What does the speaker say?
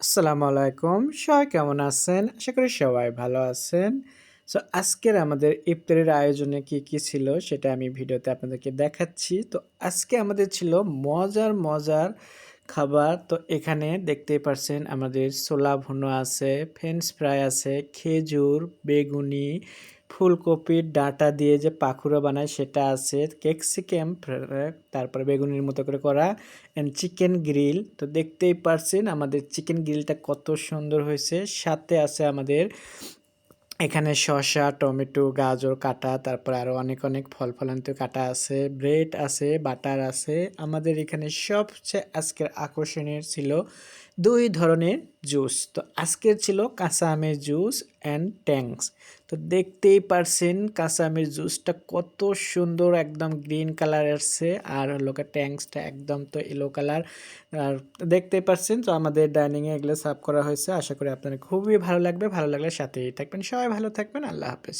আসসালামু আলাইকুম। সবাই কেমন আছেন? আশা করি সবাই ভালো আছেন। সো আজকের আমাদের ইফতারের আয়োজনে কি, কি ছিল সেটা আমি ভিডিওতে আপনাদেরকে দেখাচ্ছি। তো আজকে আমাদের ছিল মজার, মজার খাবার। তো এখানে দেখতেই পারছেন আমাদের ছোলা ভুনা আছে, ফ্রেঞ্চ ফ্রাই আছে, খেজুর, বেগুনি, ফুলকপির ডাঁটা দিয়ে যে পাখুড়া বানায় সেটা আছে, ক্যাপসিকাম তারপরে বেগুনির মতো করে করা অ্যান্ড চিকেন গ্রিল। তো দেখতেই পারছেন আমাদের চিকেন গ্রিলটা কত সুন্দর হয়েছে। সাথে আছে আমাদের এখানে শসা, টমেটো, গাজর কাটা, তারপরে আরও অনেক, অনেক ফল ফলান্ত কাটা আছে, ব্রেড আছে, বাটার আছে। আমাদের এখানে সবচেয়ে আজকের আকর্ষণীয় ছিল দুই ধরনের জুস। তো আজকের ছিল কাঁচা আমের জুস অ্যান্ড ট্যাঙ্কস তো দেখতেই পারছেন কাঁচা আমের জুসটা কত সুন্দর, একদম গ্রিন কালার আসছে আর হলো ট্যাঙ্কসটা একদম তো ইয়েলো কালার। আর দেখতেই পারছেন তো আমাদের ডাইনিংয়ে এগুলো সার্ভ করা হয়েছে। আশা করি আপনাদের খুবই ভালো লাগবে। ভালো লাগলে সাথেই থাকবেন। সবাই ভালো থাকবেন। আল্লাহ হাফেজ।